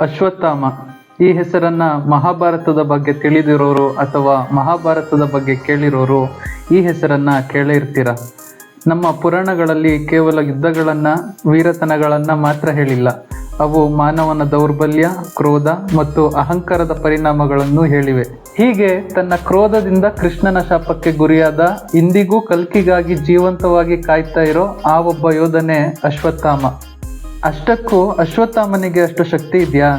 ಅಶ್ವತ್ಥಾಮ. ಈ ಹೆಸರನ್ನ ಮಹಾಭಾರತದ ಬಗ್ಗೆ ತಿಳಿದಿರೋರು ಅಥವಾ ಮಹಾಭಾರತದ ಬಗ್ಗೆ ಕೇಳಿರೋರು ಈ ಹೆಸರನ್ನ ಕೇಳಿರ್ತೀರ ನಮ್ಮ ಪುರಾಣಗಳಲ್ಲಿ ಕೇವಲ ಯುದ್ಧಗಳನ್ನ, ವೀರತನಗಳನ್ನ ಮಾತ್ರ ಹೇಳಿಲ್ಲ. ಅವು ಮಾನವನ ದೌರ್ಬಲ್ಯ, ಕ್ರೋಧ ಮತ್ತು ಅಹಂಕಾರದ ಪರಿಣಾಮಗಳನ್ನು ಹೇಳಿವೆ. ಹೀಗೆ ತನ್ನ ಕ್ರೋಧದಿಂದ ಕೃಷ್ಣನ ಶಾಪಕ್ಕೆ ಗುರಿಯಾದ ಇಂದಿಗೂ ಕಲ್ಕಿಗಾಗಿ ಜೀವಂತವಾಗಿ ಕಾಯ್ತಾ ಇರೋ ಆ ಒಬ್ಬ ಯೋಧನೆ ಅಶ್ವತ್ಥಾಮ. ಅಷ್ಟಕ್ಕೂ ಅಶ್ವತ್ಥಾಮನಿಗೆ ಅಷ್ಟು ಶಕ್ತಿ ಇದೆಯಾ?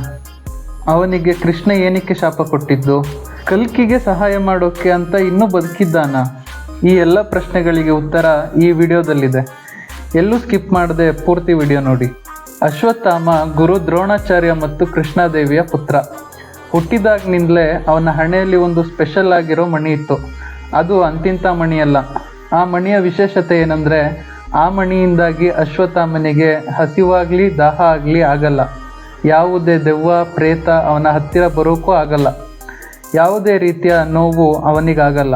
ಅವನಿಗೆ ಕೃಷ್ಣ ಏನಕ್ಕೆ ಶಾಪ ಕೊಟ್ಟಿದ್ದು? ಕಲ್ಕಿಗೆ ಸಹಾಯ ಮಾಡೋಕೆ ಅಂತ ಇನ್ನೂ ಬದುಕಿದ್ದಾನ? ಈ ಎಲ್ಲ ಪ್ರಶ್ನೆಗಳಿಗೆ ಉತ್ತರ ಈ ವಿಡಿಯೋದಲ್ಲಿದೆ. ಎಲ್ಲೂ ಸ್ಕಿಪ್ ಮಾಡದೆ ಪೂರ್ತಿ ವಿಡಿಯೋ ನೋಡಿ. ಅಶ್ವತ್ಥಾಮ ಗುರು ದ್ರೋಣಾಚಾರ್ಯ ಮತ್ತು ಕೃಷ್ಣಾದೇವಿಯ ಪುತ್ರ. ಹುಟ್ಟಿದಾಗಿನಿಂದಲೇ ಅವನ ಹಣೆಯಲ್ಲಿ ಒಂದು ಸ್ಪೆಷಲ್ ಆಗಿರೋ ಮಣಿ ಇತ್ತು. ಅದು ಅಂತಿಂತ ಮಣಿಯಲ್ಲ. ಆ ಮಣಿಯ ವಿಶೇಷತೆ ಏನಂದ್ರೆ ಆ ಮಣಿಯಿಂದಾಗಿ ಅಶ್ವತ್ಥಾಮನಿಗೆ ಹಸಿವಾಗ್ಲಿ, ದಾಹ ಆಗಲಿ ಆಗಲ್ಲ. ಯಾವುದೇ ದೆವ್ವ, ಪ್ರೇತ ಅವನ ಹತ್ತಿರ ಬರೋಕ್ಕೂ ಆಗಲ್ಲ. ಯಾವುದೇ ರೀತಿಯ ನೋವು ಅವನಿಗಾಗಲ್ಲ.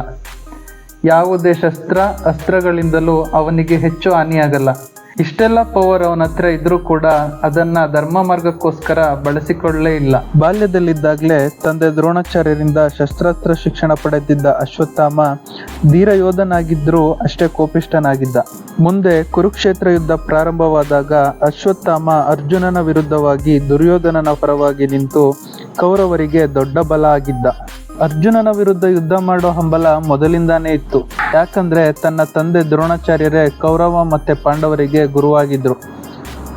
ಯಾವುದೇ ಶಸ್ತ್ರ, ಅಸ್ತ್ರಗಳಿಂದಲೂ ಅವನಿಗೆ ಹೆಚ್ಚು ಹಾನಿಯಾಗಲ್ಲ. ಇಷ್ಟೆಲ್ಲ ಪವರ್ ಅವನ ಹತ್ರ ಇದ್ರೂ ಕೂಡ ಅದನ್ನ ಧರ್ಮ ಮಾರ್ಗಕ್ಕೋಸ್ಕರ ಬಳಸಿಕೊಳ್ಳಲೇ ಇಲ್ಲ. ಬಾಲ್ಯದಲ್ಲಿದ್ದಾಗಲೇ ತಂದೆ ದ್ರೋಣಾಚಾರ್ಯರಿಂದ ಶಸ್ತ್ರಾಸ್ತ್ರ ಶಿಕ್ಷಣ ಪಡೆದಿದ್ದ ಅಶ್ವತ್ಥಾಮ ಧೀರ ಯೋಧನಾಗಿದ್ರೂ ಅಷ್ಟೇ ಕೋಪಿಷ್ಠನಾಗಿದ್ದ. ಮುಂದೆ ಕುರುಕ್ಷೇತ್ರ ಯುದ್ಧ ಪ್ರಾರಂಭವಾದಾಗ ಅಶ್ವತ್ಥಾಮ ಅರ್ಜುನನ ವಿರುದ್ಧವಾಗಿ ದುರ್ಯೋಧನನ ಪರವಾಗಿ ನಿಂತು ಕೌರವರಿಗೆ ದೊಡ್ಡ ಬಲ ಆಗಿದ್ದ. ಅರ್ಜುನನ ವಿರುದ್ಧ ಯುದ್ಧ ಮಾಡೋ ಹಂಬಲ ಮೊದಲಿಂದಾನೇ ಇತ್ತು. ಯಾಕಂದ್ರೆ ತನ್ನ ತಂದೆ ದ್ರೋಣಾಚಾರ್ಯರೇ ಕೌರವ ಮತ್ತೆ ಪಾಂಡವರಿಗೆ ಗುರುವಾಗಿದ್ರು.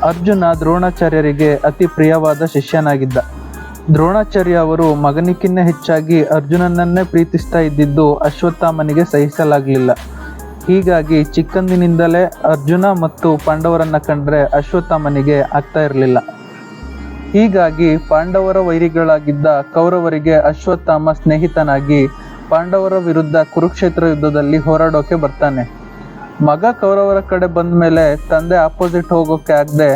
ಅರ್ಜುನ ದ್ರೋಣಾಚಾರ್ಯರಿಗೆ ಅತಿ ಪ್ರಿಯವಾದ ಶಿಷ್ಯನಾಗಿದ್ದ. ದ್ರೋಣಾಚಾರ್ಯ ಅವರು ಮಗನಿಕ್ಕಿನ್ನ ಹೆಚ್ಚಾಗಿ ಅರ್ಜುನನನ್ನೇ ಪ್ರೀತಿಸ್ತಾ ಇದ್ದಿದ್ದು ಅಶ್ವತ್ಥಾಮನಿಗೆ ಸಹಿಸಲಾಗಲಿಲ್ಲ. ಹೀಗಾಗಿ ಚಿಕ್ಕಂದಿನಿಂದಲೇ ಅರ್ಜುನ ಮತ್ತು ಪಾಂಡವರನ್ನ ಕಂಡ್ರೆ ಅಶ್ವತ್ಥಾಮನಿಗೆ ಆಗ್ತಾ ಇರಲಿಲ್ಲ. ಹೀಗಾಗಿ ಪಾಂಡವರ ವೈರಿಗಳಾಗಿದ್ದ ಕೌರವರಿಗೆ ಅಶ್ವತ್ಥಾಮ ಸ್ನೇಹಿತನಾಗಿ ಪಾಂಡವರ ವಿರುದ್ಧ ಕುರುಕ್ಷೇತ್ರ ಯುದ್ಧದಲ್ಲಿ ಹೋರಾಡೋಕೆ ಬರ್ತಾನೆ. ಮಗ ಕೌರವರ ಕಡೆ ಬಂದ ಮೇಲೆ ತಂದೆ ಆಪೋಸಿಟ್ ಹೋಗೋಕೆ ಆಗದೆ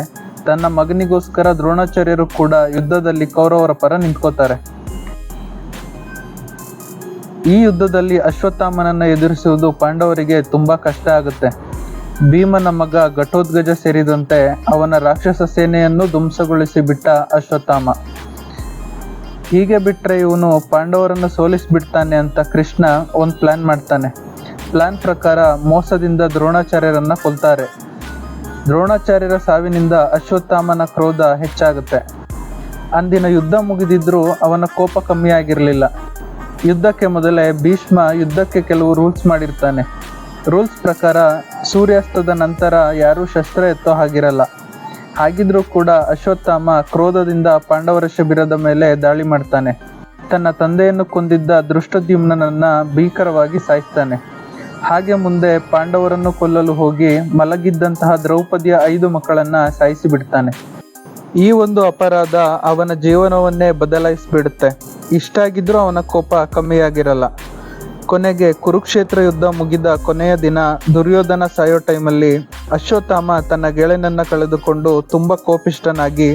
ತನ್ನ ಮಗನಿಗೋಸ್ಕರ ದ್ರೋಣಾಚಾರ್ಯರು ಕೂಡ ಯುದ್ಧದಲ್ಲಿ ಕೌರವರ ಪರ ನಿಂತ್ಕೋತಾರೆ. ಈ ಯುದ್ಧದಲ್ಲಿ ಅಶ್ವತ್ಥಾಮನನ್ನ ಎದುರಿಸುವುದು ಪಾಂಡವರಿಗೆ ತುಂಬಾ ಕಷ್ಟ ಆಗುತ್ತೆ. ಭೀಮನ ಮಗ ಘಟೋದ್ಗಜ ಸೇರಿದಂತೆ ಅವನ ರಾಕ್ಷಸ ಸೇನೆಯನ್ನು ಧ್ವಂಸಗೊಳಿಸಿ ಬಿಟ್ಟ ಅಶ್ವತ್ಥಾಮ. ಹೀಗೆ ಬಿಟ್ಟರೆ ಇವನು ಪಾಂಡವರನ್ನು ಸೋಲಿಸಿಬಿಡ್ತಾನೆ ಅಂತ ಕೃಷ್ಣ ಒಂದು ಪ್ಲ್ಯಾನ್ ಮಾಡ್ತಾನೆ. ಪ್ಲ್ಯಾನ್ ಪ್ರಕಾರ ಮೋಸದಿಂದ ದ್ರೋಣಾಚಾರ್ಯರನ್ನು ಕೊಲ್ತಾರೆ. ದ್ರೋಣಾಚಾರ್ಯರ ಸಾವಿನಿಂದ ಅಶ್ವತ್ಥಾಮನ ಕ್ರೋಧ ಹೆಚ್ಚಾಗುತ್ತೆ. ಅಂದಿನ ಯುದ್ಧ ಮುಗಿದಿದ್ರೂ ಅವನ ಕೋಪ ಕಮ್ಮಿ ಆಗಿರಲಿಲ್ಲ ಯುದ್ಧಕ್ಕೆ ಮೊದಲೇ ಭೀಷ್ಮ ಯುದ್ಧಕ್ಕೆ ಕೆಲವು ರೂಲ್ಸ್ ಮಾಡಿರ್ತಾನೆ. ರೂಲ್ಸ್ ಪ್ರಕಾರ ಸೂರ್ಯಾಸ್ತದ ನಂತರ ಯಾರೂ ಶಸ್ತ್ರ ಎತ್ತೋ ಹಾಗಿರಲ್ಲ. ಹಾಗಿದ್ರೂ ಕೂಡ ಅಶ್ವತ್ಥಾಮ ಕ್ರೋಧದಿಂದ ಪಾಂಡವರ ಶಿಬಿರದ ಮೇಲೆ ದಾಳಿ ಮಾಡ್ತಾನೆ. ತನ್ನ ತಂದೆಯನ್ನು ಕೊಂದಿದ್ದ ದೃಷ್ಟದ್ಯುಮ್ನನ್ನ ಭೀಕರವಾಗಿ ಸಾಯಿಸ್ತಾನೆ. ಹಾಗೆ ಮುಂದೆ ಪಾಂಡವರನ್ನು ಕೊಲ್ಲಲು ಹೋಗಿ ಮಲಗಿದ್ದಂತಹ ದ್ರೌಪದಿಯ ಐದು ಮಕ್ಕಳನ್ನ ಸಾಯಿಸಿಬಿಡ್ತಾನೆ. ಈ ಒಂದು ಅಪರಾಧ ಅವನ ಜೀವನವನ್ನೇ ಬದಲಾಯಿಸಿಬಿಡುತ್ತೆ. ಇಷ್ಟಾಗಿದ್ರೂ ಅವನ ಕೋಪ ಕಮ್ಮಿಯಾಗಿರಲ್ಲ. ಕೊನೆಗೆ ಕುರುಕ್ಷೇತ್ರ ಯುದ್ಧ ಮುಗಿದ ಕೊನೆಯ ದಿನ ದುರ್ಯೋಧನ ಸಾಯೋ ಟೈಮಲ್ಲಿ ಅಶ್ವತ್ಥಾಮ ತನ್ನ ಗೆಳೆಯನನ್ನ ಕಳೆದುಕೊಂಡು ತುಂಬಾ ಕೋಪಿಷ್ಟನಾಗಿ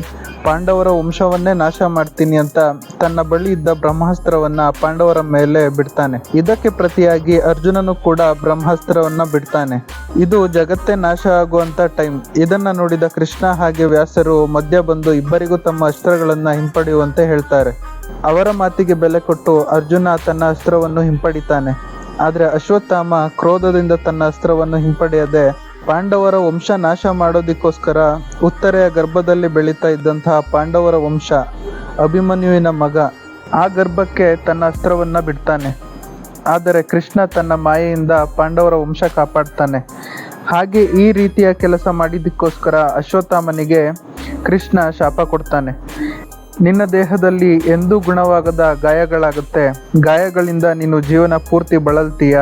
ಪಾಂಡವರ ವಂಶವನ್ನೇ ನಾಶ ಮಾಡ್ತೀನಿ ಅಂತ ತನ್ನ ಬಳಿ ಇದ್ದ ಬ್ರಹ್ಮಾಸ್ತ್ರವನ್ನ ಪಾಂಡವರ ಮೇಲೆ ಬಿಡ್ತಾನೆ. ಇದಕ್ಕೆ ಪ್ರತಿಯಾಗಿ ಅರ್ಜುನನು ಕೂಡ ಬ್ರಹ್ಮಾಸ್ತ್ರವನ್ನ ಬಿಡ್ತಾನೆ. ಇದು ಜಗತ್ತೇ ನಾಶ ಆಗುವಂತ ಟೈಮ್. ಇದನ್ನ ನೋಡಿದ ಕೃಷ್ಣ ಹಾಗೆ ವ್ಯಾಸರು ಮಧ್ಯ ಬಂದು ಇಬ್ಬರಿಗೂ ತಮ್ಮ ಅಸ್ತ್ರಗಳನ್ನ ಹಿಂಪಡೆಯುವಂತೆ ಹೇಳ್ತಾರೆ. ಅವರ ಮಾತಿಗೆ ಬೆಲೆ ಕೊಟ್ಟು ಅರ್ಜುನ ತನ್ನ ಅಸ್ತ್ರವನ್ನು ಹಿಂಪಡಿತಾನೆ. ಆದರೆ ಅಶ್ವತ್ಥಾಮ ಕ್ರೋಧದಿಂದ ತನ್ನ ಅಸ್ತ್ರವನ್ನು ಹಿಂಪಡೆಯದೆ ಪಾಂಡವರ ವಂಶ ನಾಶ ಮಾಡೋದಕ್ಕೋಸ್ಕರ ಉತ್ತರೆಯ ಗರ್ಭದಲ್ಲಿ ಬೆಳೀತಾ ಇದ್ದಂತಹ ಪಾಂಡವರ ವಂಶ ಅಭಿಮನ್ಯುವಿನ ಮಗ ಆ ಗರ್ಭಕ್ಕೆ ತನ್ನ ಅಸ್ತ್ರವನ್ನು ಬಿಡ್ತಾನೆ. ಆದರೆ ಕೃಷ್ಣ ತನ್ನ ಮಾಯೆಯಿಂದ ಪಾಂಡವರ ವಂಶ ಕಾಪಾಡ್ತಾನೆ. ಹಾಗೆ ಈ ರೀತಿಯ ಕೆಲಸ ಮಾಡಿದ್ದಕ್ಕೋಸ್ಕರ ಅಶ್ವತ್ಥಾಮನಿಗೆ ಕೃಷ್ಣ ಶಾಪ ಕೊಡ್ತಾನೆ. ನಿನ್ನ ದೇಹದಲ್ಲಿ ಎಂದೂ ಗುಣವಾಗದ ಗಾಯಗಳಾಗುತ್ತೆ. ಗಾಯಗಳಿಂದ ನೀನು ಜೀವನ ಪೂರ್ತಿ ಬಳಲ್ತೀಯ?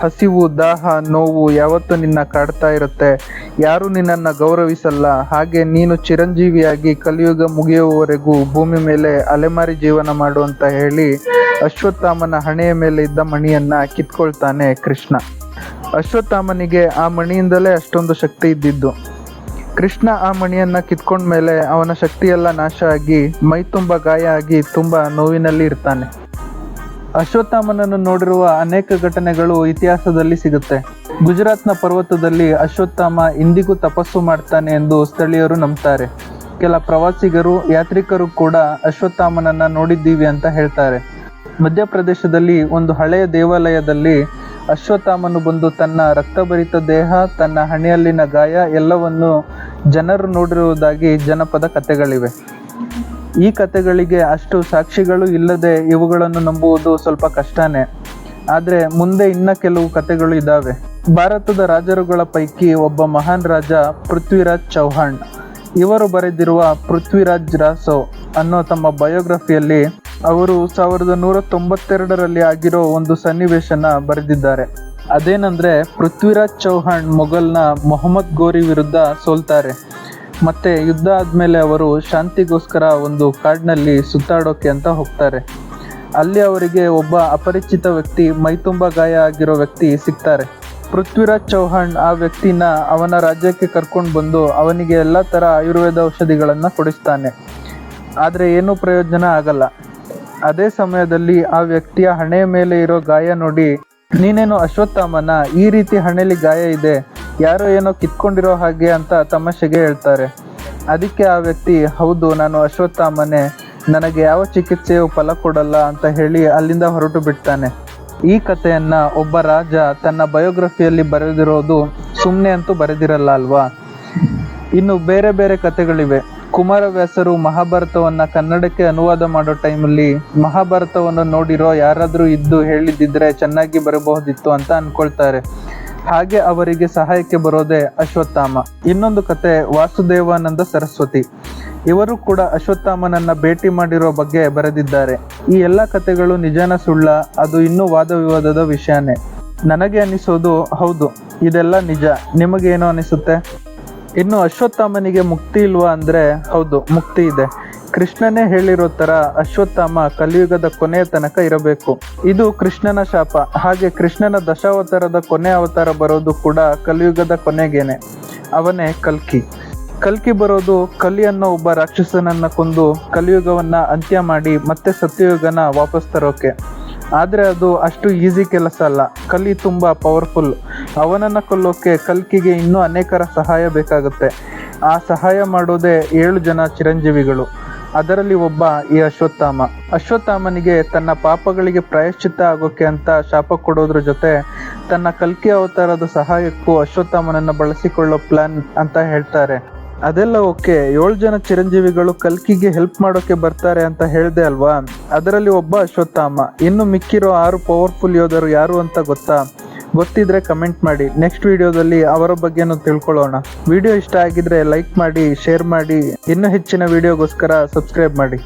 ಹಸಿವು, ದಾಹ, ನೋವು ಯಾವತ್ತೂ ನಿನ್ನ ಕಾಡ್ತಾ ಇರುತ್ತೆ. ಯಾರು ನಿನ್ನನ್ನು ಗೌರವಿಸಲ್ಲ. ಹಾಗೆ ನೀನು ಚಿರಂಜೀವಿಯಾಗಿ ಕಲಿಯುಗ ಮುಗಿಯುವವರೆಗೂ ಭೂಮಿ ಮೇಲೆ ಅಲೆಮಾರಿ ಜೀವನ ಮಾಡು ಅಂತ ಹೇಳಿ ಅಶ್ವತ್ಥಾಮನ ಹಣೆಯ ಮೇಲೆ ಇದ್ದ ಮಣಿಯನ್ನ ಕಿತ್ಕೊಳ್ತಾನೆ ಕೃಷ್ಣ. ಅಶ್ವತ್ಥಾಮನಿಗೆ ಆ ಮಣಿಯಿಂದಲೇ ಅಷ್ಟೊಂದು ಶಕ್ತಿ ಇದ್ದಿದ್ದು. ಕೃಷ್ಣ ಆ ಮಣಿಯನ್ನ ಕಿತ್ಕೊಂಡ್ಮೇಲೆ ಅವನ ಶಕ್ತಿಯೆಲ್ಲ ನಾಶ ಆಗಿ ಮೈ ತುಂಬ ಗಾಯ ಆಗಿ ತುಂಬ ನೋವಿನಲ್ಲಿ ಇರ್ತಾನೆ. ಅಶ್ವತ್ಥಾಮನನ್ನು ನೋಡಿರುವ ಅನೇಕ ಘಟನೆಗಳು ಇತಿಹಾಸದಲ್ಲಿ ಸಿಗುತ್ತೆ. ಗುಜರಾತ್ನ ಪರ್ವತದಲ್ಲಿ ಅಶ್ವತ್ಥಾಮ ಇಂದಿಗೂ ತಪಸ್ಸು ಮಾಡ್ತಾನೆ ಎಂದು ಸ್ಥಳೀಯರು ನಂಬ್ತಾರೆ. ಕೆಲ ಪ್ರವಾಸಿಗರು, ಯಾತ್ರಿಕರು ಕೂಡ ಅಶ್ವತ್ಥಾಮನನ್ನ ನೋಡಿದ್ದೀವಿ ಅಂತ ಹೇಳ್ತಾರೆ. ಮಧ್ಯಪ್ರದೇಶದಲ್ಲಿ ಒಂದು ಹಳೆಯ ದೇವಾಲಯದಲ್ಲಿ ಅಶ್ವತ್ಥಾಮನು ಬಂದು ತನ್ನ ರಕ್ತಭರಿತ ದೇಹ, ತನ್ನ ಹಣೆಯಲ್ಲಿನ ಗಾಯ ಎಲ್ಲವನ್ನು ಜನರು ನೋಡಿರುವುದಾಗಿ ಜನಪದ ಕಥೆಗಳಿವೆ. ಈ ಕಥೆಗಳಿಗೆ ಅಷ್ಟು ಸಾಕ್ಷಿಗಳು ಇಲ್ಲದೆ ಇವುಗಳನ್ನು ನಂಬುವುದು ಸ್ವಲ್ಪ ಕಷ್ಟನೇ. ಆದರೆ ಮುಂದೆ ಇನ್ನ ಕೆಲವು ಕಥೆಗಳು ಇದ್ದಾವೆ ಭಾರತದ ರಾಜರುಗಳ ಪೈಕಿ ಒಬ್ಬ ಮಹಾನ್ ರಾಜ ಪೃಥ್ವಿರಾಜ್ ಚೌಹಾಣ್. ಇವರು ಬರೆದಿರುವ ಪೃಥ್ವಿರಾಜ್ ರಾಸೋ ಅನ್ನೋ ತಮ್ಮ ಬಯೋಗ್ರಫಿಯಲ್ಲಿ ಅವರು ಸಾವಿರದ ನೂರ ತೊಂಬತ್ತೆರಡರಲ್ಲಿ ಆಗಿರೋ ಒಂದು ಸನ್ನಿವೇಶನ ಬರೆದಿದ್ದಾರೆ. ಅದೇನಂದ್ರೆ, ಪೃಥ್ವಿರಾಜ್ ಚೌಹಾಣ್ ಮೊಘಲ್ನ ಮೊಹಮ್ಮದ್ ಗೋರಿ ವಿರುದ್ಧ ಸೋಲ್ತಾರೆ. ಮತ್ತೆ ಯುದ್ಧ ಆದ್ಮೇಲೆ ಅವರು ಶಾಂತಿಗೋಸ್ಕರ ಒಂದು ಕಾಡಿನಲ್ಲಿ ಸುತ್ತಾಡೋಕೆ ಅಂತ ಹೋಗ್ತಾರೆ. ಅಲ್ಲಿ ಅವರಿಗೆ ಒಬ್ಬ ಅಪರಿಚಿತ ವ್ಯಕ್ತಿ, ಮೈತುಂಬ ಗಾಯ ಆಗಿರೋ ವ್ಯಕ್ತಿ ಸಿಗ್ತಾರೆ. ಪೃಥ್ವಿರಾಜ್ ಚೌಹಾಣ್ ಆ ವ್ಯಕ್ತಿನ ಅವನ ರಾಜ್ಯಕ್ಕೆ ಕರ್ಕೊಂಡು ಬಂದು ಅವನಿಗೆ ಎಲ್ಲ ತರ ಆಯುರ್ವೇದ ಔಷಧಿಗಳನ್ನ ಕೊಡಿಸ್ತಾನೆ. ಆದ್ರೆ ಏನೂ ಪ್ರಯೋಜನ ಆಗಲ್ಲ. ಅದೇ ಸಮಯದಲ್ಲಿ ಆ ವ್ಯಕ್ತಿಯ ಹಣೆಯ ಮೇಲೆ ಇರೋ ಗಾಯ ನೋಡಿ, ನೀನೇನು ಅಶ್ವತ್ಥಾಮನ? ಈ ರೀತಿ ಹಣೆಯಲ್ಲಿ ಗಾಯ ಇದೆ. ಯಾರೋ ಏನೋ ಕಿತ್ಕೊಂಡಿರೋ ಹಾಗೆ ಅಂತ ತಮಾಷೆಗೆ ಹೇಳ್ತಾರೆ. ಅದಕ್ಕೆ ಆ ವ್ಯಕ್ತಿ, ಹೌದು, ನಾನು ಅಶ್ವತ್ಥಾಮನೆ. ನನಗೆ ಯಾವ ಚಿಕಿತ್ಸೆಯು ಫಲ ಕೊಡಲ್ಲ ಅಂತ ಹೇಳಿ ಅಲ್ಲಿಂದ ಹೊರಟು ಬಿಡ್ತಾನೆ. ಈ ಕಥೆಯನ್ನ ಒಬ್ಬ ರಾಜ ತನ್ನ ಬಯೋಗ್ರಫಿಯಲ್ಲಿ ಬರೆದಿರೋದು ಸುಮ್ಮನೆ ಅಂತೂ ಬರೆದಿರಲ್ಲ ಅಲ್ವಾ? ಇನ್ನು ಬೇರೆ ಬೇರೆ ಕಥೆಗಳಿವೆ. ಕುಮಾರವ್ಯಾಸರು ಮಹಾಭಾರತವನ್ನ ಕನ್ನಡಕ್ಕೆ ಅನುವಾದ ಮಾಡೋ ಟೈಮಲ್ಲಿ ಮಹಾಭಾರತವನ್ನು ನೋಡಿರೋ ಯಾರಾದರೂ ಇದ್ದು ಹೇಳಿದ್ದಿದ್ರೆ ಚೆನ್ನಾಗಿ ಬರಬಹುದಿತ್ತು ಅಂತ ಅನ್ಕೊಳ್ತಾರೆ. ಹಾಗೆ ಅವರಿಗೆ ಸಹಾಯಕ್ಕೆ ಬರೋದೇ ಅಶ್ವತ್ಥಾಮ. ಇನ್ನೊಂದು ಕತೆ, ವಾಸುದೇವಾನಂದ ಸರಸ್ವತಿ. ಇವರು ಕೂಡ ಅಶ್ವತ್ಥಾಮನನ್ನ ಭೇಟಿ ಮಾಡಿರೋ ಬಗ್ಗೆ ಬರೆದಿದ್ದಾರೆ. ಈ ಎಲ್ಲ ಕತೆಗಳು ನಿಜಾನ ಸುಳ್ಳ, ಅದು ಇನ್ನೂ ವಾದ ವಿವಾದದ ವಿಷಯನೇ. ನನಗೆ ಅನಿಸೋದು ಹೌದು, ಇದೆಲ್ಲ ನಿಜ. ನಿಮಗೇನು ಅನಿಸುತ್ತೆ? ಇನ್ನು ಅಶ್ವತ್ಥಾಮನಿಗೆ ಮುಕ್ತಿ ಇಲ್ವಾ ಅಂದ್ರೆ ಹೌದು, ಮುಕ್ತಿ ಇದೆ. ಕೃಷ್ಣನೇ ಹೇಳಿರೋ ತರ ಅಶ್ವತ್ಥಾಮ ಕಲಿಯುಗದ ಕೊನೆಯ ತನಕ ಇರಬೇಕು. ಇದು ಕೃಷ್ಣನ ಶಾಪ. ಹಾಗೆ ಕೃಷ್ಣನ ದಶಾವತಾರದ ಕೊನೆ ಅವತಾರ ಬರೋದು ಕೂಡ ಕಲಿಯುಗದ ಕೊನೆಗೇನೆ. ಅವನೇ ಕಲ್ಕಿ. ಕಲ್ಕಿ ಬರೋದು ಕಲಿ ಅನ್ನೋ ಒಬ್ಬ ರಾಕ್ಷಸನನ್ನ ಕೊಂದು ಕಲಿಯುಗವನ್ನ ಅಂತ್ಯ ಮಾಡಿ ಮತ್ತೆ ಸತ್ಯಯುಗನ ವಾಪಸ್ ತರೋಕೆ. ಆದ್ರೆ ಅದು ಅಷ್ಟು ಈಸಿ ಕೆಲಸ ಅಲ್ಲ. ಕಲಿ ತುಂಬ ಪವರ್ಫುಲ್ ಅವನನ್ನು ಕೊಲ್ಲೋಕೆ ಕಲ್ಕಿಗೆ ಇನ್ನೂ ಅನೇಕರ ಸಹಾಯ ಬೇಕಾಗುತ್ತೆ. ಆ ಸಹಾಯ ಮಾಡೋದೇ ಏಳು ಜನ ಚಿರಂಜೀವಿಗಳು. ಅದರಲ್ಲಿ ಒಬ್ಬ ಈ ಅಶ್ವತ್ಥಾಮ. ಅಶ್ವತ್ಥಾಮನಿಗೆ ತನ್ನ ಪಾಪಗಳಿಗೆ ಪ್ರಾಯಶ್ಚಿತ್ತ ಆಗೋಕೆ ಅಂತ ಶಾಪ ಕೊಡೋದ್ರ ಜೊತೆ ತನ್ನ ಕಲ್ಕಿ ಅವತಾರದ ಸಹಾಯಕ್ಕೂ ಅಶ್ವತ್ಥಾಮನನ್ನು ಬಳಸಿಕೊಳ್ಳೋ ಪ್ಲಾನ್ ಅಂತ ಹೇಳ್ತಾರೆ. ಅದೆಲ್ಲ ಓಕೆ. ಏಳು ಜನ ಚಿರಂಜೀವಿಗಳು ಕಲ್ಕಿಗೆ ಹೆಲ್ಪ್ ಮಾಡೋಕೆ ಬರ್ತಾರೆ ಅಂತ ಹೇಳ್ದೆ ಅಲ್ವಾ? ಅದರಲ್ಲಿ ಒಬ್ಬ ಅಶ್ವತ್ಥಾಮ. ಇನ್ನು ಮಿಕ್ಕಿರೋ ಆರು ಪವರ್ಫುಲ್ ಯೋಧರು ಯಾರು ಅಂತ ಗೊತ್ತಾ? ಗೊತ್ತಿದ್ರೆ ಕಮೆಂಟ್ ಮಾಡಿ. ನೆಕ್ಸ್ಟ್ ವಿಡಿಯೋದಲ್ಲಿ ಅವರ ಬಗ್ಗೆನೂ ತಿಳ್ಕೊಳ್ಳೋಣ. ವಿಡಿಯೋ ಇಷ್ಟ ಆಗಿದ್ರೆ ಲೈಕ್ ಮಾಡಿ ಶೇರ್ ಮಾಡಿ. ಇನ್ನೂ ಹೆಚ್ಚಿನ ವಿಡಿಯೋಗೋಸ್ಕರ ಸಬ್ಸ್ಕ್ರೈಬ್ ಮಾಡಿ.